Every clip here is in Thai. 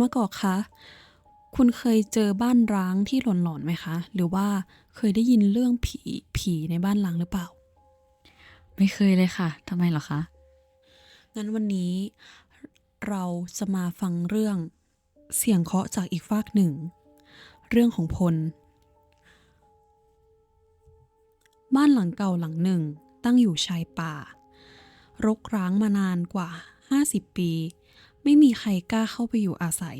คุณมะกอกคะ คุณเคยเจอบ้านร้างที่หลอนๆไหมคะ หรือว่าเคยได้ยินเรื่องผีผีในบ้านร้างหรือเปล่า ไม่เคยเลยค่ะทำไมเหรอคะ งั้นวันนี้เราจะมาฟังเรื่องเสียงเคาะจากอีกฟากหนึ่ง เรื่องของพล บ้านหลังเก่าหลังหนึ่งตั้งอยู่ชายป่า รกร้างมานานกว่า 50 ปี ไม่มีใครกล้าเข้าไปอยู่อาศัย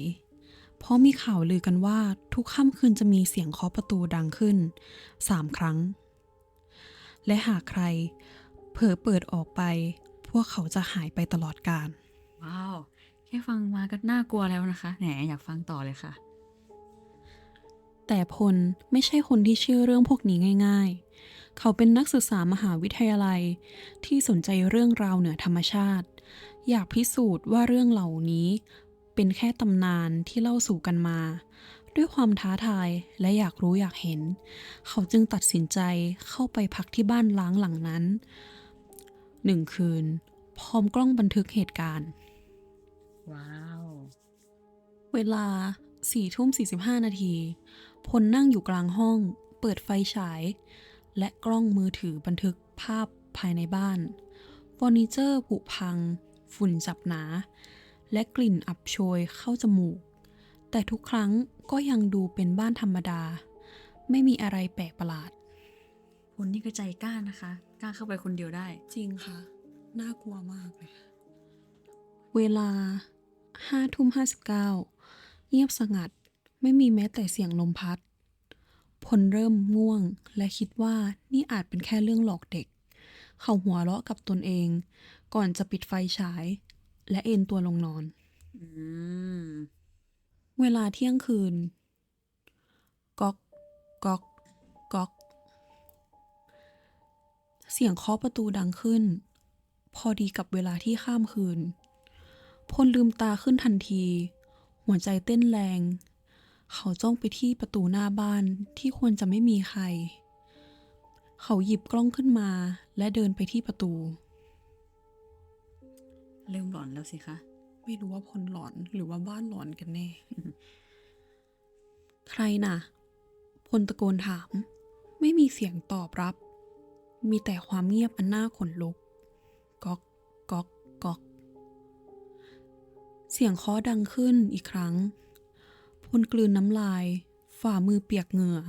เพราะมีข่าวลือกันว่าทุกค่ำคืนจะมีเสียงเคาะประตูดังขึ้นสามครั้ง และหากใคร เผลอเปิดออกไป พวกเขาจะหายไปตลอดกาลว้าว แค่ฟังมาก็น่ากลัวแล้วนะคะ แหนอยากฟังต่อเลยค่ะ แต่พลไม่ใช่คนที่เชื่อเรื่องพวกนี้ง่าย ๆ เขาเป็นนักศึกษามหาวิทยาลัยที่สนใจเรื่องราวเหนือธรรมชาติ อยากพิสูจน์ว่าเรื่องเหล่านี้ เป็นแค่ตำนานที่เล่าสู่กันมา ด้วยความท้าทายและอยากรู้อยากเห็น เขาจึงตัดสินใจเข้าไปพักที่บ้านล้างหลังนั้นหนึ่งคืน พร้อมกล้องบันทึกเหตุการณ์ ว้าว เวลาสี่ทุ่มสี่สิบห้านาที พลนั่งอยู่กลางห้อง เปิดไฟฉาย และกล้องมือถือบันทึกภาพภายในบ้านเฟอร์นิเจอร์ผุพัง ฝุ่นจับหนา และกลิ่นอับโชยเข้าจมูก แต่ทุกครั้งก็ยังดูเป็นบ้านธรรมดา ไม่มีอะไรแปลกประหลาดคนนี่ก็ใจกล้านะคะ กล้าเข้าไปคนเดียวได้ จริงค่ะ น่ากลัวมากเลย เวลาห้าทุ่มห้าสิบเก้าเงียบสงัด ไม่มีแม้แต่เสียงลมพัดพลเริ่มง่วงและคิดว่านี่อาจเป็นแค่เรื่องหลอกเด็ก เขาหัวเราะกับตนเอง ก่อนจะปิดไฟฉาย และเอนตัวลงนอนอืมเวลาเที่ยงคืน ก๊อก ก๊อก ก๊อก เสียงเคาะประตูดังขึ้น พอดีกับเวลาที่ข้ามคืน พลลืมตาขึ้นทันที หัวใจเต้นแรง เขาจ้องไปที่ประตูหน้าบ้านที่ควรจะไม่มีใคร เขาหยิบกล้องขึ้นมาและเดินไปที่ประตู เริ่มหลอนแล้วสิคะ ไม่รู้ว่าพลหลอนหรือว่าบ้านหลอนกันแน่ ใครน่ะ พลตะโกนถาม ไม่มีเสียงตอบรับ มีแต่ความเงียบอันน่าขนลุก ก๊อกก๊อกก๊อก เสียงเคาะดังขึ้นอีกครั้ง พลกลืนน้ำลาย ฝ่ามือเปียกเหงื่อ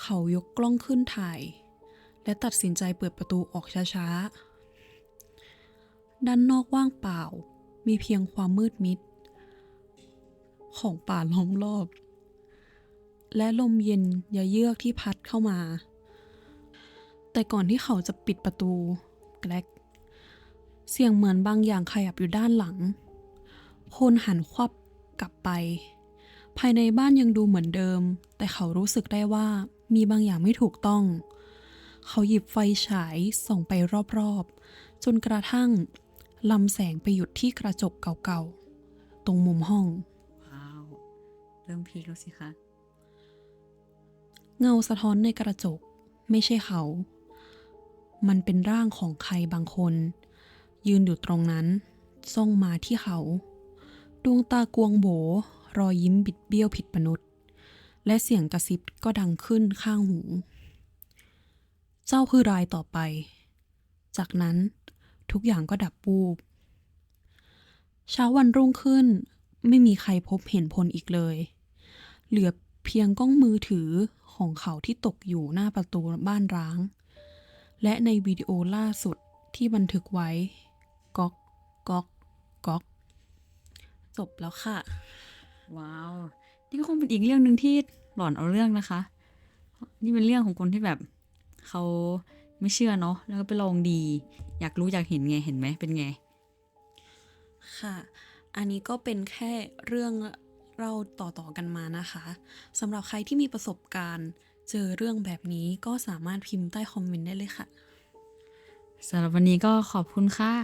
เขายกกล้องขึ้นถ่าย และตัดสินใจเปิดประตูออกช้าๆ ด้านนอกว่างเปล่า มีเพียงความมืดมิด ของป่าล้อมรอบ และลมเย็นยาเยือกที่พัดเข้ามา แต่ก่อนที่เขาจะปิดประตู แกลกเสียงเหมือนบางอย่างขยับอยู่ด้านหลังพลหันควับกลับไป ภายในบ้านยังดูเหมือนเดิม แต่เขารู้สึกได้ว่ามีบางอย่างไม่ถูกต้องเขาหยิบไฟฉายส่องไปรอบๆ จนกระทั่งลำแสงไปหยุดที่กระจกเก่าๆ ตรงมุมห้อง ว้าว เริ่มพีคแล้วสิคะ เงาสะท้อนในกระจกไม่ใช่เขา มันเป็นร่างของใครบางคน ยืนอยู่ตรงนั้นจ้องมาที่เขา ดวงตากวงโบ รอยยิ้มบิดเบี้ยวผิดมนุษย์ และเสียงกระซิบก็ดังขึ้นข้างหู เจ้าคือรายต่อไป จากนั้นทุกอย่างก็ดับบูบเช้าวันรุ่งขึ้น ไม่มีใครพบเห็นพลอีกเลย เหลือเพียงกล้องมือถือของเขาที่ตกอยู่หน้าประตูบ้านร้าง และในวิดีโอล่าสุดที่บันทึกไว้ ก๊อก ก๊อก ก๊อก จบแล้วค่ะ ว้าว นี่ก็คงเป็นอีกเรื่องหนึ่งที่หลอนเอาเรื่องนะคะ นี่เป็นเรื่องของคนที่แบบ เขาไม่เชื่อเนาะแล้วก็ไปลองดี อยากรู้อยากเห็นไงเห็นไหมเป็นไง ค่ะ อันนี้ก็เป็นแค่เรื่องเล่าต่อๆกันมานะคะสำหรับใครที่มีประสบการณ์เจอเรื่องแบบนี้ก็สามารถพิมพ์ใต้คอมเมนต์ได้เลยค่ะสำหรับวันนี้ก็ขอบคุณค่ะ